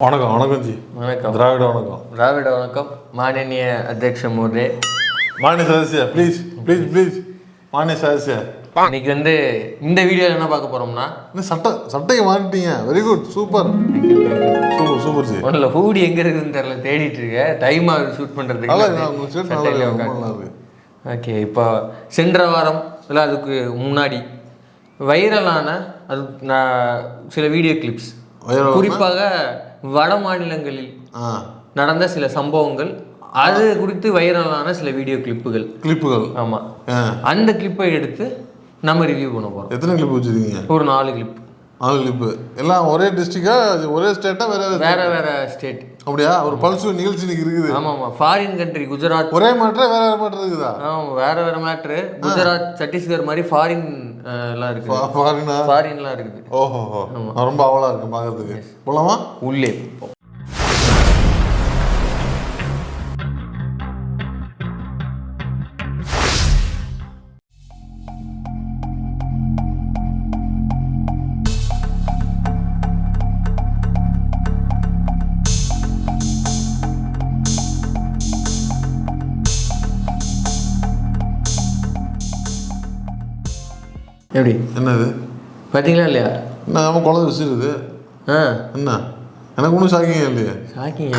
வணக்கம் வணக்கம் ஜி. வணக்கம். திராவிட வணக்கம். திராவிட வணக்கம். மானனீய அத்தியக்ஷ மோதே மானிய சதசியா ப்ளீஸ் ப்ளீஸ் ப்ளீஸ் மானிய சதசியா இன்னைக்கு வந்து இந்த வீடியோவில் என்ன பார்க்க போறோம்னா இன்னும் சட்டை சட்டையை மாறிட்டீங்க very good super super super ji. ஒன்றில் ஹூடி எங்க இருக்குதுன்னு தெரியல தேடிட்டு இருக்க. டைம் ஆகுது ஷூட் இருக்கு ஓகே இப்போ சென்ற வாரம் இல்லை அதுக்கு முன்னாடி வைரலான அது நான் சில வீடியோ கிளிப்ஸ் குறிப்பாக வட மாநிலங்களில் நடந்த சில சம்பவங்கள் அது குறித்து வைரலான சில வீடியோ கிளிப்புகள் கிளிப்புகள் ஆமா. ஆ. அந்த கிளிப்பை எடுத்து நம்ம ரிவ்யூ பண்ண போறோம். எத்தனை கிளிப் வச்சிருக்கீங்க? ஒரு நாலு கிளிப் நாலு கிளிப்பு எல்லாம் ஒரே டிஸ்ட்ரிக்டா ஒரே ஸ்டேட்டா வேற வேற வேற ஸ்டேட் அப்படியா? ஒரு பல்ஸ் நிகழ்ச்சி இன்னைக்கு இருக்குது. ஆமா ஆமா ஃபாரின் கண்ட்ரி குஜராத் ஒரே மாற்ற வேற வேற மாற்றம் இருக்குதா? ஆமா, வேற வேற மேட்ரு குஜராத் சத்தீஸ்கர் மாதிரி ஃபாரின் எல்லாம் இருக்கு ஃபாரினா ஃபாரின்லாம் இருக்குது. ஓஹோ ரொம்ப அவலா இருக்கேன் பார்க்கறதுக்கு போலாமா? உள்ளே. என்னது? பார்த்தீங்களா இல்லையா? என்ன நம்ம குழந்தை விசிறுது. ஆ. என்ன? எனக்கு ஒன்றும் ஷாக்கிங் இல்லையே. ஷாக்கிங்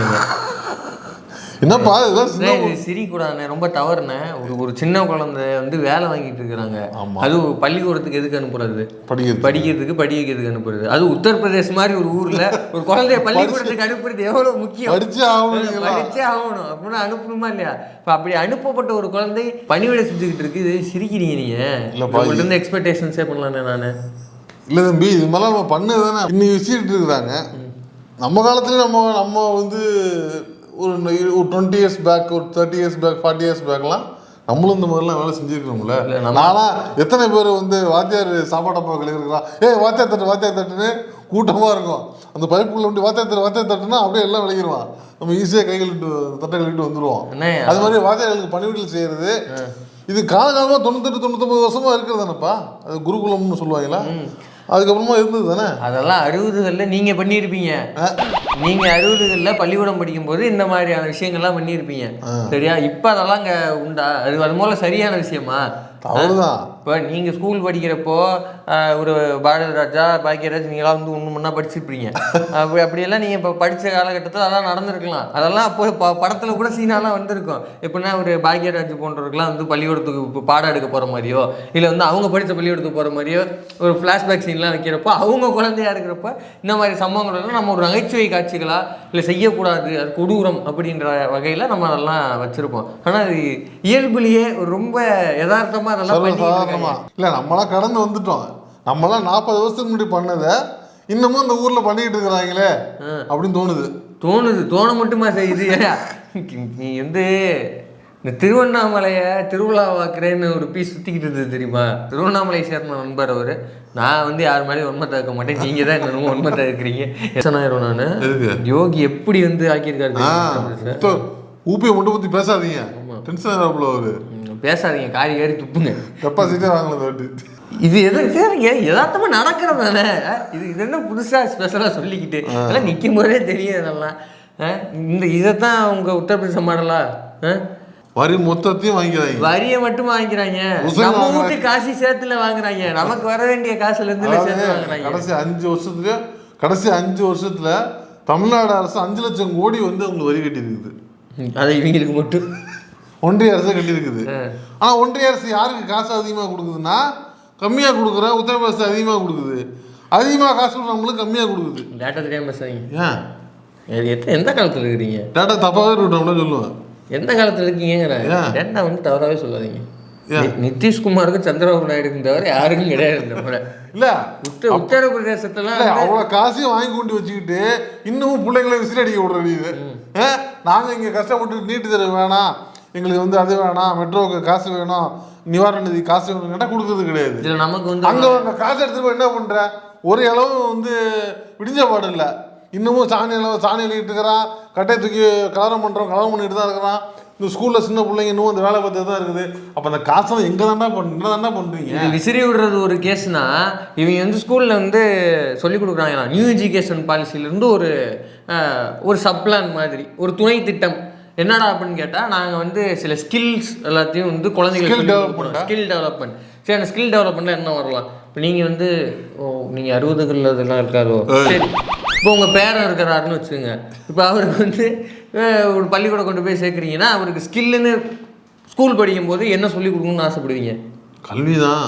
என்னப்பா சின்ன சிரிக்கூடாதுண்ணே ரொம்ப தவறுண்ணே. ஒரு ஒரு சின்ன குழந்தை வந்து வேலை வாங்கிட்டு இருக்கிறாங்க. அது பள்ளிக்கூடத்துக்கு எதுக்கு அனுப்புறது? படிக்கிறது படிக்கிறதுக்கு படி வைக்கிறதுக்கு அனுப்புறது. அது உத்தரப்பிரதேஷ் மாதிரி ஒரு ஊர்ல ஒரு குழந்தைய பள்ளிக்கூடத்துக்கு அனுப்புறது எவ்வளவு முக்கியம்? படிச்சே ஆகணும் படிச்சே ஆகணும். அப்படின்னா அனுப்பணுமா இல்லையா? இப்ப அப்படி அனுப்பப்பட்ட ஒரு குழந்தை பணிவிடை செஞ்சுக்கிட்டு இருக்கு இது சிரிக்கிறீங்க நீங்க. உங்கள்ட்ட இருந்து எக்ஸ்பெக்டேஷன்ஸே பண்ணலானே நானு. இல்லை தம்பி இது மாதிரிலாம் நம்ம பண்ணது தானே. இன்னைக்கு விசிட்டு இருக்கிறாங்க. நம்ம காலத்துல நம்ம நம்ம வந்து ஒரு ஒரு டுவெண்ட்டி இயர்ஸ் பேக் ஒரு thirty years back forty years பேக்லாம் நம்மளும் இந்த மாதிரிலாம் வேலை செஞ்சுருக்கோம்ல இல்ல, நம்ம- நானா எத்தனை பேர் வந்து வாத்தியார் சாப்பாட்டப்பா கழிவுறான் ஏய் வாத்தியார் தட்டு வாத்தியார் தட்டுன்னு கூட்டமாக இருக்கும். அந்த பைப்புக்குள்ள வந்து வாத்தியார் தட்டு வாத்தியார் தட்டுனா அப்படியே எல்லாம் விளையிடுவான் நம்ம ஈஸியாக கை கழுவிட்டு தட்டை கழுவிட்டு வந்துடுவோம் அது மாதிரி வாத்தியார்களுக்கு பணிவிடல் செய்யறது. இது காலகாலமாக தொண்ணூத்தெட்டு தொண்ணூத்தொம்பது வருஷமா இருக்கிறது தானேப்பா? அது குருகுலம்னு சொல்லுவாங்களா? அதுக்கப்புறமா இருந்தது தானே? அதெல்லாம் அறுபதுகள்ல நீங்க பண்ணியிருப்பீங்க. நீங்க அறுபதுகள்ல பள்ளிக்கூடம் படிக்கும்போது இந்த மாதிரியான விஷயங்கள்லாம் பண்ணியிருப்பீங்க. சரியா? இப்ப அதெல்லாம் அங்க உண்டா? அது அது மூலம் சரியான விஷயமா? தவறுதான் இப்போ நீங்கள் ஸ்கூல் படிக்கிறப்போ ஒரு பாரத ராஜா பாக்கியராஜ் நீங்களாம் வந்து ஒன்று முன்னா படிச்சிருப்பீங்க. அப்படி அப்படியெல்லாம் நீங்கள் இப்போ படித்த காலகட்டத்தில் அதெல்லாம் நடந்திருக்கலாம். அதெல்லாம் அப்போ ப படத்தில் கூட சீனாலாம் வந்திருக்கும். எப்படின்னா ஒரு பாக்கியராஜ் போன்றவருக்குலாம் வந்து பள்ளிக்கூடத்துக்கு இப்போ பாடம் எடுக்க போகிற மாதிரியோ இல்லை வந்து அவங்க படித்த பள்ளிக்கூடத்துக்கு போகிற மாதிரியோ ஒரு ஃப்ளாஷ்பேக் சீன்லாம் வைக்கிறப்போ அவங்க குழந்தையா இருக்கிறப்ப இந்த மாதிரி சம்பவங்கள் எல்லாம் நம்ம ஒரு நகைச்சுவை காட்சிகளா இல்லை செய்யக்கூடாது அது கொடூரம் அப்படின்ற வகையில் நம்ம அதெல்லாம் வச்சுருப்போம். ஆனால் அது இயல்புலேயே ரொம்ப யதார்த்தமாக பண்ணிட்டு இருக்காங்க. சர்வசாதாரணமா இல்லை நம்மளாம் கடந்து வந்துட்டோம். நம்மளாம் நாற்பது வருஷத்துக்கு முன்னாடி பண்ணதை இன்னமும் இந்த ஊர்ல பண்ணிட்டு இருக்கிறாங்களே அப்படின்னு தோணுது. தோணுது. தோண மட்டுமா செய்யுது நீ வந்து இந்த திருவண்ணாமலையை திருவிழாவாக்குறேன்னு ஒரு பீஸ் சுற்றிக்கிட்டு இருந்தது தெரியுமா? திருவண்ணாமலை சேர்ந்த நண்பர் அவர். நான் வந்து யார் மேலேயும் உண்மை தவிர்க்க மாட்டேன். நீங்கள் தான் என்னமோ உண்மை தவிர்க்கிறீங்க எத்தனாயிரம் நான். யோகி எப்படி வந்து ஆக்கியிருக்காரு ஊப்பியை மட்டும் பத்தி பேசாதீங்க. டென்ஷன் ஆகல அவரு. பேசாதீங்க காரி ஏறி துப்புங்க. கெப்பாசிட்டியே வாங்கல வாட்டி. இது எது யதார்த்தமா நடக்கிறது தானே? இது இது என்ன புதுசா ஸ்பெஷலா சொல்லிக்கிட்டு அதெல்லாம் நிற்கும் போதே தெரியும் இதெல்லாம்? இந்த இதைத்தான் உங்க உத்தரப்பிரதேச மாடலா? வரி மொத்தத்தையும் வாங்கிக்கிறாங்க. வரியை மட்டும் வாங்கிக்கிறாங்க. நம்ம. வீட்டு காசு சேர்த்துல வாங்குறாங்க. நமக்கு வர வேண்டிய காசுல இருந்து சேர்த்து வாங்குறாங்க. கடைசி அஞ்சு வருஷத்துல கடைசி அஞ்சு வருஷத்துல தமிழ்நாடு அரசு அஞ்சு லட்சம் கோடி வந்து அவங்களுக்கு வரி கட்டி இருக்குது ம், அது இவங்களுக்கு மட்டும். ஒன்றிய அரசு கட்டியிருக்குது. ஆனா ஒன்றிய அரசு யாருக்கு காசு அதிகமா கொடுக்குதுன்னா கம்மியா கொடுக்குற உத்தரப்பிரதேசம் அதிகமா கொடுக்குது. அதிகமா காசு கொடுக்குறவங்களுக்கு கம்மியா கொடுக்குது. டேட்டா தெரியாம பேசுறீங்க. ஏன்? எந்த காலத்துல இருக்கிறீங்க? டேட்டா தப்பாவே விட்டோம்ல சொல்லுவேன். எந்த காலத்துல இருக்கீங்கிறேன் ஏன்? டேட்டா வந்து தவறாவே சொல்லாதீங்க. நிதிஷ்குமாருக்கும் சந்திரபாபு நாயுடுக்கும் தவிர யாருக்கும் கிடையாது இல்ல. உத்த உத்தரப்பிரதேசத்துல அவ்வளவு காசையும் வாங்கி கொண்டு வச்சுக்கிட்டு இன்னமும் பிள்ளைங்களை விசில் அடிக்க விடுற நீ? நாங்க இங்க கஷ்டப்பட்டு நீட்டு தர வேணாம். எங்களுக்கு வந்து அது வேணாம் மெட்ரோவுக்கு காசு வேணும் நிவாரண நிதி காசு வேணும் கேட்டா கொடுக்கறது கிடையாது. இதுல நமக்கு வந்து அங்க அவங்க காசு எடுத்துட்டு போய் என்ன பண்ற? ஒரு அளவு வந்து விடிஞ்ச பாடு இல்ல. இன்னமும் சாணி அளவு சாணி எழுதிட்டு இருக்கிறான் கட்டை தூக்கி கலரம் பண்றோம் கலரம் பண்ணிட்டு தான் இருக்கிறான். இந்த ஸ்கூல்ல சின்ன பிள்ளைங்க இன்னும் அந்த வேலை பார்த்து தான் இருக்குது. அப்ப அந்த காசெல்லாம் எங்க தாண்டா பண் என்ன தாண்டா பண்றீங்க? இது விசிறி விடுறது ஒரு கேஸ்னா இவங்க வந்து ஸ்கூல்ல வந்து சொல்லி கொடுக்குறாங்க நியூ எஜுகேஷன் பாலிசிலேருந்து ஒரு ஒரு சப்ளான் மாதிரி ஒரு துணை திட்டம். என்னடா அப்படின்னு கேட்டால் நாங்கள் வந்து சில ஸ்கில்ஸ் எல்லாத்தையும் வந்து குழந்தைங்களுக்கு? ஸ்கில் டெவலப்மெண்ட் சரி அந்த ஸ்கில் டெவலப்மெண்ட்டில் என்ன வரலாம்? இப்போ நீங்கள் வந்து ஓ நீங்கள் அறுபதுகளில் இதெல்லாம் இருக்காரோ சரி. இப்போ உங்கள் பேரன் இருக்கிறாருன்னு வச்சுக்கோங்க. இப்போ அவருக்கு வந்து ஒரு பள்ளிக்கூடம் கொண்டு போய் சேர்க்குறீங்கன்னா அவருக்கு ஸ்கில்லுன்னு ஸ்கூல் படிக்கும்போது என்ன சொல்லி கொடுக்கணும்னு ஆசைப்படுவீங்க? கல்விதான்.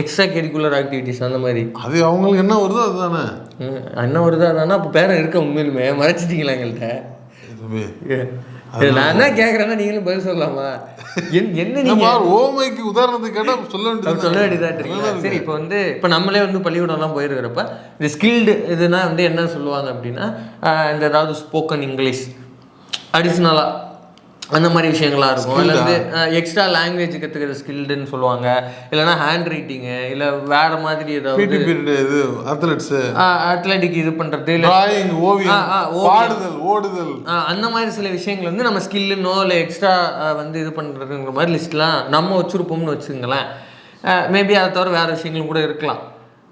எக்ஸ்ட்ரா கரிக்குலர் ஆக்டிவிட்டிஸ் அந்த மாதிரி. அது அவங்களுக்கு என்ன வருதோ அதுதானே. என்ன வருது அதானா. அப்போ பேரன் இருக்க உண்மையிலுமே மறைச்சிட்டீங்களா எங்கள்கிட்ட நான் என்ன கேட்குறேன்னா நீங்களும் பதில் சொல்லலாமா? என் என்ன நீங்கள் ஓமைக்கு உதாரணத்துக்கு சொல்ல வேண்டியது சொல்ல வேண்டியதாக இருக்கீங்களா சரி இப்போ வந்து இப்போ நம்மளே வந்து பள்ளிக்கூடம்லாம் போயிருக்கிறப்ப இந்த ஸ்கில்டு இதுனா வந்து என்ன சொல்லுவாங்க அப்படின்னா இந்த ஏதாவது ஸ்போக்கன் இங்கிலீஷ் அடிஷ்னலாக அந்த மாதிரி விஷயங்களா இருக்கும். இல்லை வந்து எக்ஸ்ட்ரா லாங்குவேஜ் கற்றுக்கிற ஸ்கில்டுன்னு சொல்லுவாங்க. இல்லைன்னா ஹேண்ட் ரைட்டிங்கு இல்லை வேற மாதிரி ஏதாவது இது அத்லெட்ஸ் அத்லெட்டிக் இது பண்ணுறது இல்லை டிராயிங் ஓவியம் ஓடுதல். ஆஹ் அந்த மாதிரி சில விஷயங்கள் வந்து நம்ம ஸ்கில்லுனோ இல்லை எக்ஸ்ட்ரா வந்து இது பண்ணுறதுங்கிற மாதிரி லிஸ்ட்லாம் நம்ம வச்சுருப்போம்னு வச்சுங்களேன் மேபி அதை தவிர வேறு விஷயங்களும் கூட இருக்கலாம்.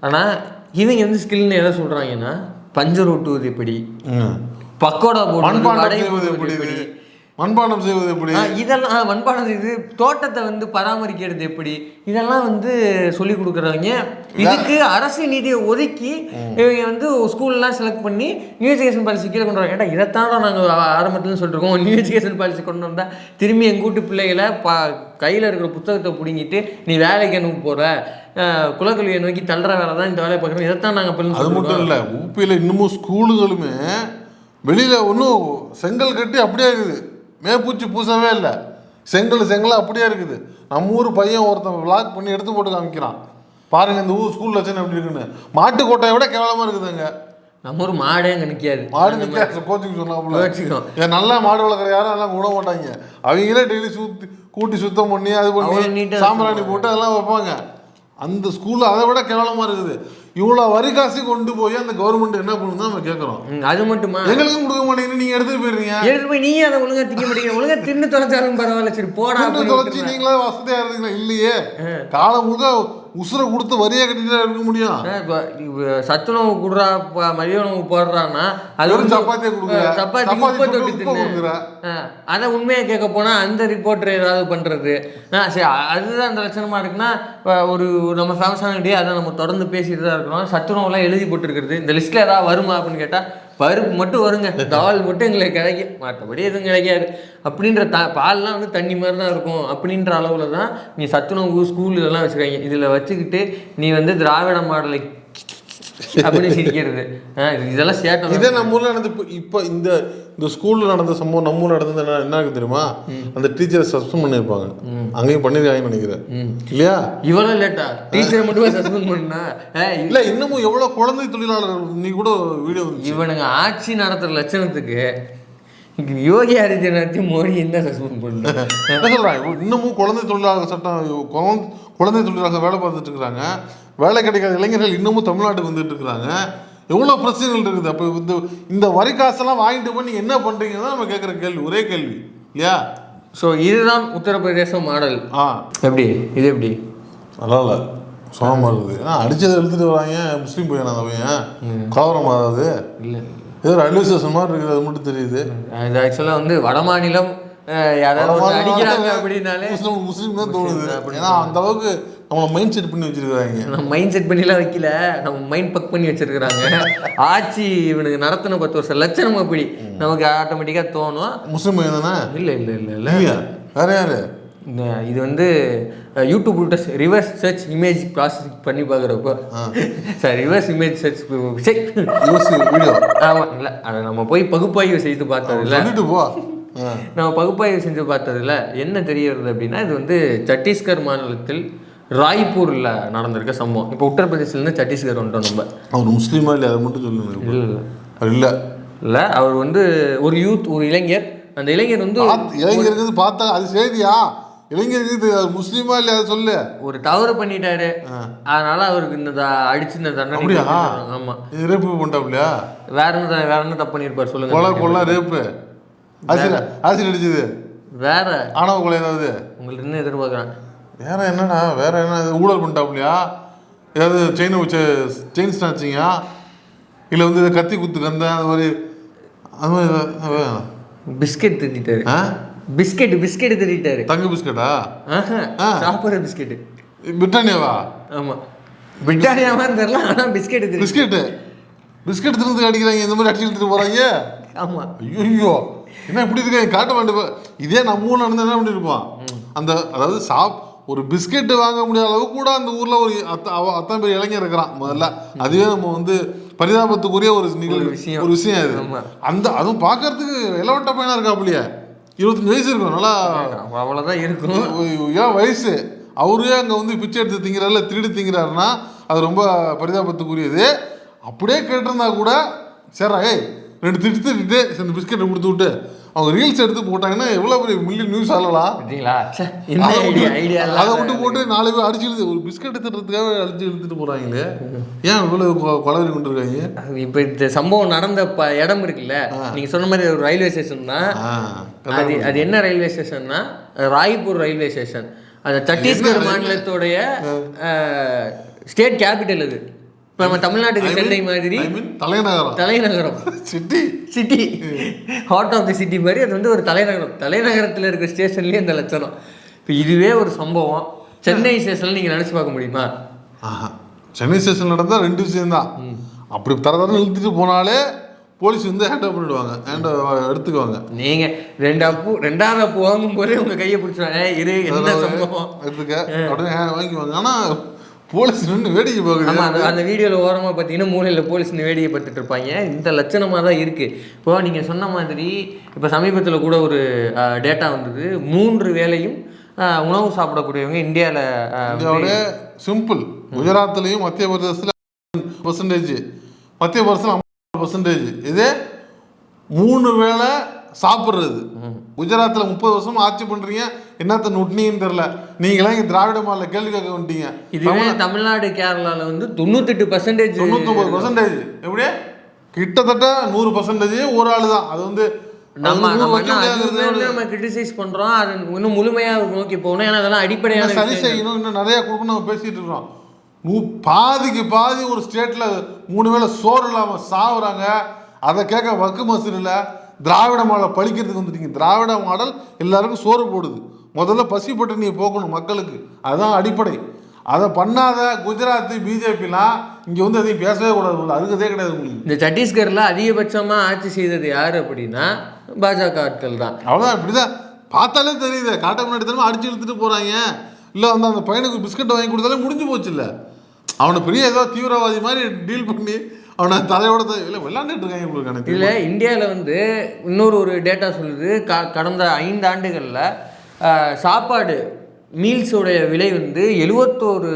ஆனால் இவங்க வந்து ஸ்கில்னு எதை சொல்கிறாங்கன்னா பஞ்சர் ஒட்டுவது எப்படி. பக்கோடா போடுவது மண்பாண்டம் வடை செய்வது எப்படி? இதெல்லாம் மண்பானம் இது தோட்டத்தை வந்து பராமரிக்கிறது எப்படி? இதெல்லாம் வந்து சொல்லி கொடுக்குறவங்க இதுக்கு அரசு நிதியை ஒதுக்கி இவங்க வந்து ஸ்கூல்லாம் செலக்ட் பண்ணி நியூ எஜுகேஷன் பாலிசி கீழே கொண்டு வராங்க. ஏன்டா இதைத்தான் நாங்கள் ஆரம்பத்தில் சொல்லிருக்கோம். நியூ எஜுகேஷன் பாலிசி கொண்டு வந்தால் திரும்பி எங்கள் வீட்டு பிள்ளைகளை பா கையில் இருக்கிற புத்தகத்தை பிடுங்கிட்டு நீ வேலைக்கு அனுப்ப போகிற குலக்கல்வியை நோக்கி தள்ளுற வேலை தான் இந்த வேலையை பார்க்குறோம் இதைத்தான் நாங்கள் அது மட்டும் இல்ல ஊப்பியில இன்னமும் ஸ்கூலுகளுமே வெளியில ஒன்றும் செங்கல் கட்டி அப்படியே இருக்குது. மேப்பூச்சி பூசவே இல்லை. செங்கல் செங்கலா அப்படியே இருக்குது. நம்ம ஊர் பையன் ஒருத்தன் விளாக் பண்ணி எடுத்து போட்டு காமிக்கிறான். பாருங்க இந்த ஊர் ஸ்கூல் லட்சணம் எப்படி இருக்குன்னு. மாட்டு கோட்டையை விட கேவலமா இருக்குதுங்க. நம்ம ஒரு மாடே அங்கே நிற்காது மாடு நிற்க கோச்சிங் சொன்னாப்புல. வச்சுக்கோம் ஏன் நல்லா மாடு வளர்க்குற யாரும் அதெல்லாம் விட மாட்டாங்க. அவங்களே டெய்லி சுத்தி கூட்டி சுத்தம் பண்ணி அது பண்ணி சாம்பிராணி போட்டு அதெல்லாம் வைப்பாங்க. அந்த ஸ்கூல்ல அதை விட கேவலமா இருக்குது. இவ்வளோ வரி காசு கொண்டு போய் அந்த கவர்மெண்ட் என்ன பண்ணுன்னு நம்ம கேட்குறோம் அது மட்டுமா? எங்களுக்கும் கொடுக்க மாட்டேங்குது. நீங்க எடுத்துட்டு போயிடுறீங்க எடுத்து போய் நீயே அதை ஒழுங்கா திங்க மாட்டேங்கிற. ஒழுங்கா தின்னு தொலைச்சாலும் பரவாயில்ல. சரி போடா தொலைச்சி. நீங்களே வசதியா இருந்தீங்களா இல்லையே. காலம் முழுக்க உசுரை கொடுத்து வரியா கட்டிட்டு இருக்க முடியும். சத்துணவு குடுறா மதிய உணவு போடுறான்னா அது வந்து- சப்பாத்தியை கொடுக்குற. சப்பாத்தி உப்பை தொட்டு உப்பை தின்னு. கொடுக்குற. ஆ, அதை உண்மையை கேட்க போனா அந்த ரிப்போர்ட்டர் ஏதாவது பண்றது. ஆ, சரி அதுதான் அந்த லட்சணமா இருக்குன்னா ஒரு நம்ம ஃபேமஸான டே அதை நம்ம தொடர்ந்து பேசிட்டு தான் இருக்கிறோம். சத்துணவுலாம் எழுதி போட்டிருக்கிறது. இந்த லிஸ்ட்ல ஏதாவது வருமா அப்படின்னு கேட்டா பருப்பு மட்டும் வருங்க. தால் மட்டும் எங்களுக்கு கிடைக்கும் மற்றபடி எதுவும் கிடைக்காது. அப்படின்ற த பால்லாம் வந்து தண்ணி மாதிரி தான் இருக்கும். அப்படின்ற அளவில் தான் நீ சத்துணவு ஸ்கூல் இதெல்லாம் வச்சுருக்காங்க இதில் வச்சுக்கிட்டு நீ வந்து திராவிட மாடலை அப்படின்னு சிரிக்கிறது. இதெல்லாம் சேட்டை இதே நம்ம ஊர்ல நடந்து இப்ப- இந்த இந்த ஸ்கூல்ல நடந்த சம்பவம் நம்ம ஊர்ல நடந்தது என்ன என்ன இருக்கு தெரியுமா? அந்த டீச்சரை சஸ்பெண்ட் பண்ணியிருப்பாங்க. அங்கேயும் பண்ணிருக்காங்கன்னு நினைக்கிறேன். இல்லையா? இவ்வளோ லேட்டா. டீச்சரை மட்டுமே சஸ்பெண்ட் பண்ணா. இல்ல இன்னமும் எவ்வளவு குழந்தை தொழிலாளர்கள் நீ கூட வீடியோ இவனுங்க ஆட்சி நடத்துற லட்சணத்துக்கு யோகி ஆதித்யநாத்தையும் மோடி என்ன சஸ்பெண்ட் பண்ணு என்ன சொல்றாங்க? இன்னமும் குழந்தை தொழிலாளர் சட்டம் குழந்தை- குழந்தை தொழிலாளர் வேலை பார்த்துட்டு இருக்கிறாங்க. வேலை கிடைக்காத இளைஞர்கள் இன்னமும் தமிழ்நாட்டுக்கு வந்துட்டு இருக்கிறாங்க. எவ்வளோ பிரச்சனைகள் இருக்குது? அப்போ இந்த இந்த வரி காசெல்லாம் வாங்கிட்டு போய் நீங்கள் என்ன பண்ணுறீங்கன்னு நம்ம கேட்குற கேள்வி. ஒரே கேள்வி. இல்லையா ஸோ இதுதான் உத்தரப்பிரதேச மாடல். ஆ. எப்படி? இது எப்படி? நல்லா சோகமாக இருக்குது. ஏன்னா அடிச்சதை எழுத்துட்டு வராங்க. முஸ்லீம் பையன் அந்த பையன். கலவரம் அதாவது இல்லை. ஏதோ ரயில்வே ஸ்டேஷன் மாதிரி இருக்குது. அது மட்டும் தெரியுது. இது ஆக்சுவலாக வந்து வட மாநிலம் அஹ், யாராவது அடிக்கிறாங்க அப்படின்னாலே முஸ்லீம் முஸ்லீம் தான் தோணுது. ஏன்னா அந்த அளவுக்கு நம்மளை மைண்ட் செட் பண்ணி வச்சிருக்காங்க நம்ம மைண்ட் செட் பண்ணிலாம் வைக்கல. நம்ம மைண்ட் பக் பண்ணி வச்சிருக்கிறாங்க. ஆட்சி இவனுக்கு நடத்தின பத்து வருஷம் லட்சணம் அப்படி நமக்கு ஆட்டோமேட்டிக்காக தோணும். முஸ்லீம் தானே? இல்லை இல்லை இல்லை இல்லை. வேற யாரு? இது வந்து யூடியூப் விட்ட ரிவர்ஸ் சர்ச் இமேஜ் ப்ராசஸ் பண்ணி பார்க்குறப்போ sir reverse image search video. ஆமாம் இல்லை அதை நம்ம போய் பகுப்பாய்வு செய்து பார்த்ததில்ல. நம்ம பகுப்பாய்வு செஞ்சு பார்த்ததுல என்ன தெரிய வருது அப்படின்னா இது வந்து சத்தீஸ்கர் மாநிலத்தில் ராய்ப்பூரில் நடந்திருக்க சம்பவம். இப்போ உத்தரப்பிரதேசிலேருந்து சத்தீஸ்கர் வந்துட்டோம் நம்ம. அவர் முஸ்லீமா இல்லையா அதை மட்டும் சொல்லுங்க. இல்லை இல்லை. இல்லை. இல்லை அவர் வந்து ஒரு யூத் ஒரு இளைஞர். அந்த இளைஞர் வந்து இளைஞருக்கு பார்த்தா அது செய்தியா? இளைஞருக்கு முஸ்லீமா இல்லையா அதை சொல்லு. ஒரு தவறு பண்ணிட்டாரு. அதனால அவருக்கு இந்த அடிச்சு இந்த தண்டனை. ஆமா. ரேப்பு பண்ணிட்டாப்லையா வேற என்ன வேற என்ன தப்பு பண்ணியிருப்பார் சொல்லுங்க. கொலை ரேப்பு. ஆசிரியர் ஆசிரியர் அடிச்சது. வேற. ஆணவ கொலை ஏதாவது? உங்கள்ட்ட இருந்து எதிர்பார்க்குறேன். வேற என்னடா வேற என்ன ஊழல் பண்ணிட்டாப்லையா ஏதாவது செயின் வச்சு செயின் ஸ்நாச்சிங்கா இல்லை வந்து இதை கத்தி குத்து கந்த அது மாதிரி அது மாதிரி பிஸ்கெட் திட்டாரு ஆ? பிஸ்கெட் பிஸ்கெட் திட்டாரு தங்க பிஸ்கட்டா? ஆ. சாப்பிட்ற பிஸ்கெட்டு. பிரிட்டானியாவா? ஆமா. பிரிட்டானியாவான்னு தெரியல ஆனா பிஸ்கெட் பிஸ்கெட்டு? பிஸ்கெட் திருந்து அடிக்கிறாங்க இந்த மாதிரி அடிச்சு எடுத்துட்டு போறாங்க? ஆமா. ஐயோ என்ன இப்படி இருக்காங்க? காட்ட வேண்டிய இதே நம்ம ஊர்ல நடந்தா என்ன பண்ணிருப்பான்? அந்த அதாவது சாப் ஒரு பிஸ்கெட் வாங்க முடியாத அளவுக்கு கூட அந்த ஊர்ல ஒரு அத்தனை பேர் இளைஞர் இருக்கிறான் முதல்ல. அதுவே நம்ம வந்து பரிதாபத்துக்குரிய ஒரு நிகழ்வு. விஷயம். ஒரு விஷயம் அது. அந்த அதுவும் பார்க்கறதுக்கு இளவட்ட பையனா இருக்காப்புலையே இருபத்தஞ்சு வயசு இருக்கும் நல்லா அவ்வளவுதான் இருக்கும். ஏன் வயசு? அவரே அங்கே வந்து பிச்சை எடுத்து திங்கிறாருல திருடி திங்கிறாருன்னா அது ரொம்ப பரிதாபத்துக்குரியது. அப்படியே கேட்டிருந்தா கூட சரி ஏய் ரெண்டு திட்டு திட்டு சரி இந்த பிஸ்கெட்டை கொடுத்து விட்டு. அவங்க ரீல்ஸ் எடுத்து போட்டாங்கன்னா எவ்வளோ பெரிய மில்லியன் நியூஸ் ஆகலாம் ச்சே, என்ன ஐடியா ஐடியா அதை விட்டு போட்டு நாலு பேர் அடிச்சு இழுத்து ஒரு பிஸ்கெட் திட்டுறதுக்காக அடிச்சு இழுத்துட்டு போறாங்களே. ஏன் இவ்வளவு கொ- கொலவெறி கொண்டு இருக்காங்க இப்போ இந்த சம்பவம் நடந்த ப இடம் இருக்குல்ல நீங்க சொன்ன மாதிரி ஒரு ரயில்வே ஸ்டேஷன் தான் அது அது என்ன ரயில்வே ஸ்டேஷன்னா ராய்ப்பூர் ரயில்வே ஸ்டேஷன். அது சத்தீஸ்கர் மாநிலத்தோடைய ஸ்டேட் கேபிட்டல் அது. இப்போ நம்ம தமிழ்நாட்டுக்கு சென்னை மாதிரி தலைநகரம். தலைநகரம். City city heart of the city மாதிரி அது வந்து ஒரு தலைநகரம். தலைநகரத்தில் இருக்கிற ஸ்டேஷன்லேயே இந்த லட்சணம். இப்போ இதுவே ஒரு சம்பவம். சென்னை ஸ்டேஷனில் நீங்கள் நினச்சி பார்க்க முடியுமா? ஆஹா. சென்னை ஸ்டேஷன் நடந்தா ரெண்டு விஷயம் தான். அப்படி தர தரம் இழுத்துட்டு போனாலே போலீஸ் வந்து ஹேண்ட் ஓவர் பண்ணிடுவாங்க. ஹேண்ட் எடுத்துக்குவாங்க. நீங்கள் ரெண்டு அப்பு ரெண்டாவது அப்பு வாங்கும் போதே உங்கள் கையை பிடிச்சிடுவாங்க இரு என்ன சம்பவம்? எடுத்துக்க. உடனே வாங்கிக்குவாங்க. ஆனா போலீஸ் நின்று வேடிக்கை ஆமாம் அந்த பார்க்குது அந்த வீடியோவில் ஓரமாக பார்த்தீங்கன்னா மூலையில் போலீஸ் வேடிக்கை பார்த்துட்டு இருப்பாங்க. இந்த லட்சணமாக தான் இருக்குது இப்போ நீங்கள் சொன்ன மாதிரி இப்போ சமீபத்தில் கூட ஒரு டேட்டா வந்தது. மூன்று வேளையும் அஹ், உணவு சாப்பிடக்கூடியவங்க இந்தியாவில் சிம்பிள் குஜராத்லயும் மத்திய பிரதேசத்துல பர்சன்டேஜ் மத்திய பிரதேசத்தில் ஐம்பது பர்சன்டேஜ் இதே மூணு வேளை சாப்பிட்றது. குஜராத்தில் முப்பது வருஷம் ஆட்சி பண்றீங்க. என்னத்த நுட்னீன்னு தெரியல. நீங்களாம் இங்க திராவிட மாடல கேள்வி கேட்க வந்துட்டீங்க இதுவே தமிழ்நாடு கேரளாவில் வந்து தொண்ணூத்தெட்டு பர்சன்டேஜ் தொண்ணூத்தொம்பது பர்சன்டேஜ் எப்படி? கிட்டத்தட்ட நூறு பர்சன்டேஜ் ஒரு ஆளு தான். அது வந்து நம்ம நம்ம கிரிட்டிசைஸ் பண்றோம். அது இன்னும் முழுமையா நோக்கி போகணும். ஏன்னா அதெல்லாம் அடிப்படையான சரி. செய்யணும். இன்னும் நிறைய கொடுக்கணும். நம்ம பேசிட்டு இருக்கிறோம். நூ பாதிக்கு பாதி ஒரு ஸ்டேட்ல மூணு வேளை சோறு இல்லாம சாவுறாங்க. அதை கேட்க வக்கு மசூர் இல்லை. திராவிட மாடல் பழிக்கிறதுக்கு வந்துட்டீங்க. திராவிட மாடல் எல்லாருக்கும் சோறு போடுது. முதல்ல பசி பட்டினியை போக்கணும் மக்களுக்கு. அதுதான் அடிப்படை. அதை பண்ணாத குஜராத் பிஜேபிலாம் இங்க வந்து அதையும் பேசவே கூடாது அருகதே கிடையாது உங்களுக்கு. இந்த சத்தீஸ்கர்ல அதிகபட்சமா ஆட்சி செய்தது யாரு அப்படின்னா பாஜக ஆட்கள் தான். அவ்வளோதான் இப்படிதான் பார்த்தாலே தெரியுது. காட்ட முன்னாடி தரமா அடிச்சு இழுத்துட்டு போறாங்க. இல்லை வந்து அந்த பையனுக்கு பிஸ்கட் வாங்கி கொடுத்தாலே முடிஞ்சு போச்சு இல்லை அவனை பெரிய ஏதோ தீவிரவாதி மாதிரி டீல் பண்ணி அவனை தலையோட இல்லை விளாண்டுட்டு இருக்காங்க உங்களுக்கு எனக்கு இதுல இந்தியால வந்து இன்னொரு ஒரு டேட்டா சொல்லுது. க கடந்த ஐந்து ஆண்டுகள்ல சாப்பாடு மீல்ஸோடைய விலை வந்து எழுவத்தோரு?